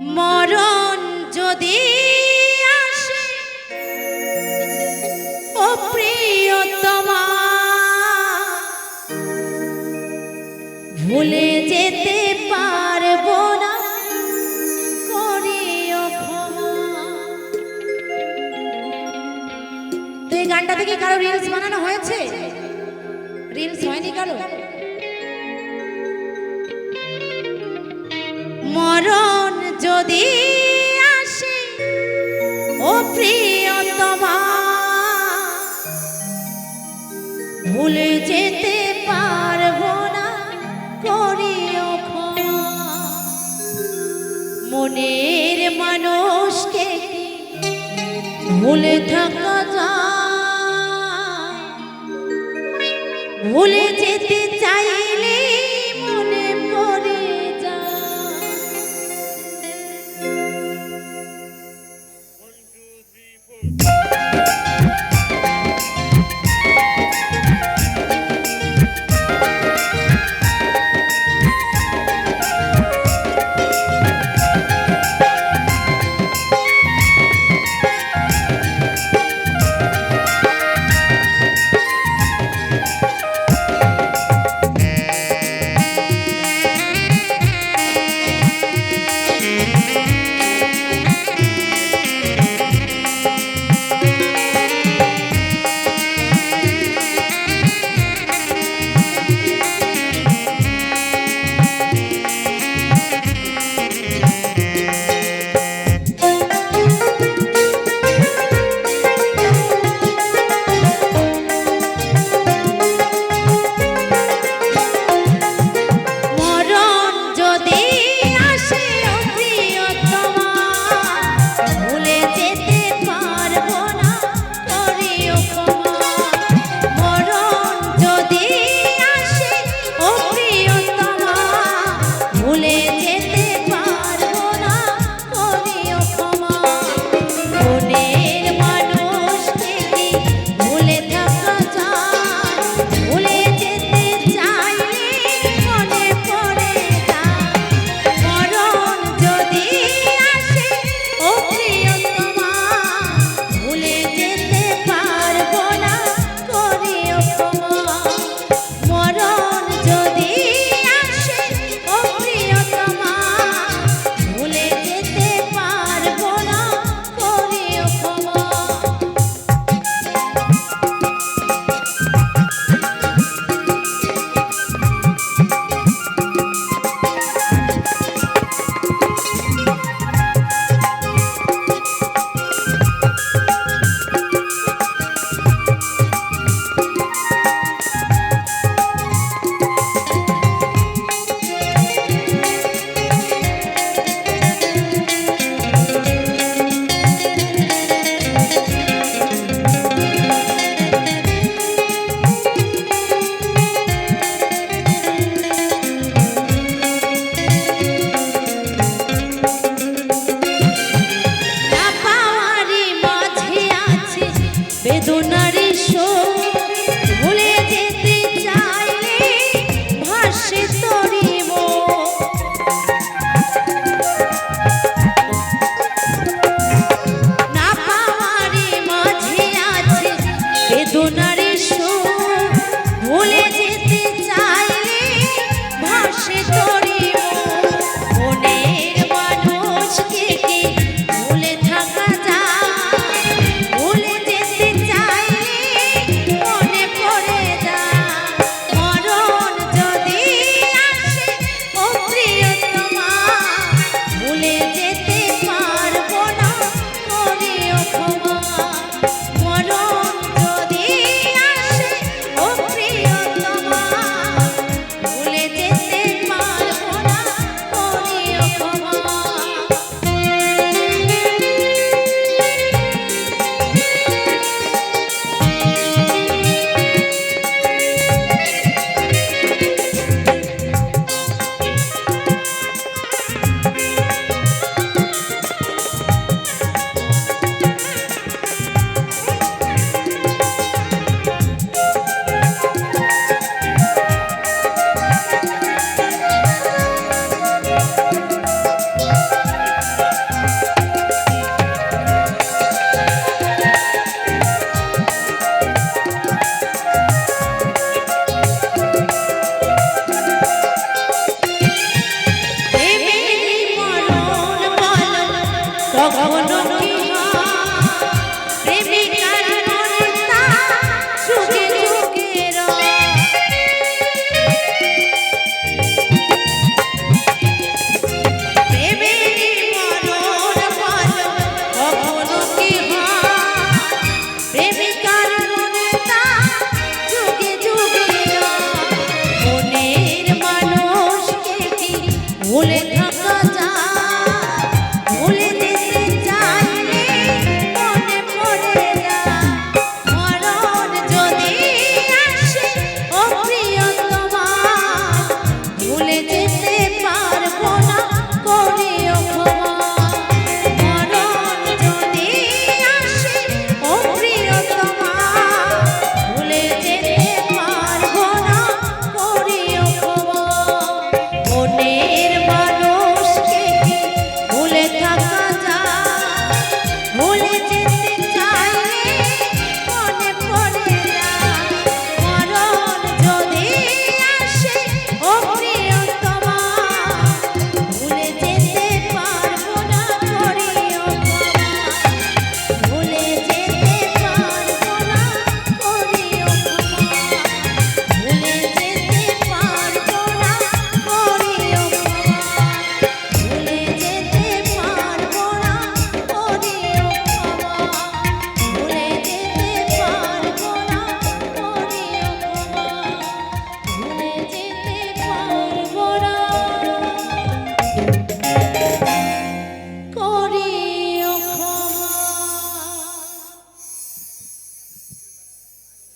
মরণ যদি আসে, ও প্রিয়তমা, ভুলে যেতে পারব না, করিও এই গানটা থেকে কারও রিলস বানানো হয়েছে? রিলস হয়নি কারও? যদি আসে, ও প্রিয়তমা, ভুলে যেতে পারব না, করিও মনের মানুষকে ভুলে থাকা যায়? ভুলে যেতে চাই